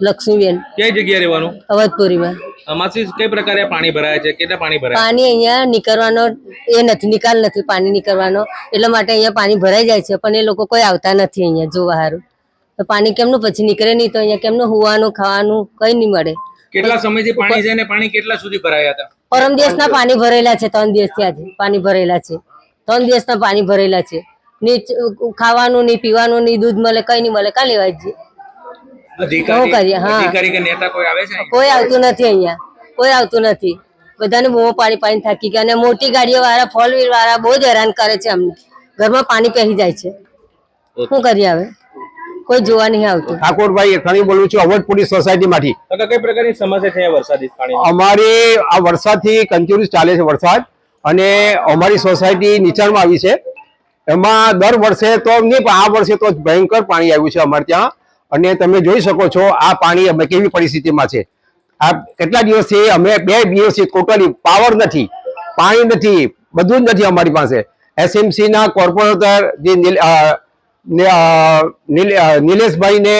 લક્ષ્મીબેન. કઈ જગ્યાએ રહેવાનું? અવધપુરીમાં. માસી કઈ પ્રકારે પાણી ભરાય છે? કેટલા પાણી ભરાય? પાણી અહીંયા નીકળવાનો એ નથી નિકાલ નથી પાણી નીકળવાનો. એટલા માટે અહીંયા પાણી ભરાઈ જાય છે પણ એ લોકો કોઈ આવતા નથી અહીંયા જોવા સારું તો પાણી કેમનું પછી નીકળે નહીં તો અહીંયા કેમનું હોવાનું ખાવાનું કઈ નહીં મળે. કેટલા સમયથી પાણી છે ને પાણી કેટલા સુધી ભરાયા હતા? પરમ દિવસના પાણી ભરેલા છે ત્રણ દિવસથી આજે પાણી ભરેલા છે. ત્રણ દિવસના પાણી ભરેલા છે. ની ખાવાનું નહીં પીવાનું નહીં દૂધ મળે કઈ નહીં મળે કાં લેવા જઈએ શું કરીએ? હા. અધિકારી કે નેતા કોઈ આવે છે કોઈ આવતું નથી અહીંયા. કોઈ આવતું નથી. બધાને બહુ પાણી પાણી થાકી ગયા. અને મોટી ગાડીઓ વાળા ફોર વ્હીલ વાળા બહુ જ હેરાન કરે છે અમને. ઘરમાં પાણી પહેરી જાય છે. શું કરીએ હવે? કોઈ જોવા નહીં આવતું. ઠાકોરભાઈ એખાણી બોલું છું અવધપુરી સોસાયટી માંથી કઈ પ્રકારની સમસ્યા છે વરસાદી પાણી અમારે આ વરસાદથી કન્ટિન્યુઅસ ચાલે છે વરસાદ. અને અમારી સોસાયટી નીચાણમાં આવી છે. એમાં દર વર્ષે તો નહીં પણ આ વર્ષે તો ભયંકર પાણી આવ્યું છે અમારે ત્યાં. અને તમે જોઈ શકો છો આ પાણી અમે કેવી પરિસ્થિતિમાં છે. આ કેટલા દિવસથી અમે બે દિવસથી ટોટલી પાવર નથી, પાણી નથી, બધું જ નથી અમારી પાસે. એસએમસી ના કોર્પોરેટર જે નિલેશભાઈને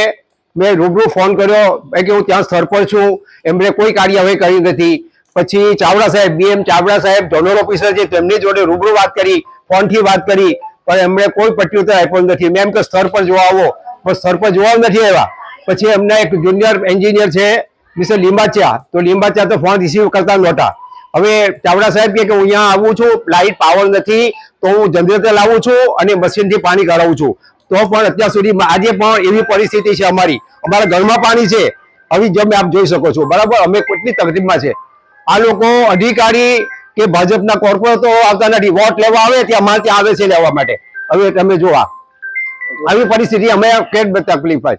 મેં રૂબરૂ ફોન કર્યો કે હું ત્યાં સ્થળ પર છું, એમણે કોઈ કાર્યવાહી કરી નથી. પછી ચાવડા સાહેબ બીએમ ચાવડા સાહેબ ઝોનલ ઓફિસર છે તેમની જોડે રૂબરૂ વાત કરી ફોનથી વાત કરી, પણ એમણે કોઈ પ્રત્યુત્તર આપ્યો નથી. મેં એમ કે સ્થળ પર જોવા આવો. પણ સર્પ જોવા નથી આવ્યા. પછી એમના એક જુનિયર એન્જિનિયર છે, મિસ્ટર લીંબાચિયા. તો લીંબાચિયા તો ફોન રિસીવ કરતા નહોતા. હવે ચાવડા સાહેબ કે હું અહીંયા આવું છું લાઇટ પાવર નથી, તો હું જનરેટર લાવું છું અને મશીનથી પાણી કરાવું છું. તો પણ અત્યાર સુધી આજે પણ એવી પરિસ્થિતિ છે અમારી. અમારા ઘરમાં પાણી છે. હવે જેમ આપ જોઈ શકો છો. બરાબર? અમે કેટલી તકલીફમાં છે. આ લોકો અધિકારી કે ભાજપના કોર્પોરેટરો આવતા નથી. વોટ લેવા આવે ત્યાં અમારે ત્યાં આવે છે લેવા માટે. હવે તમે જોવા. આવી પરિસ્થિતિ અમે કેટ તકલીફ થાય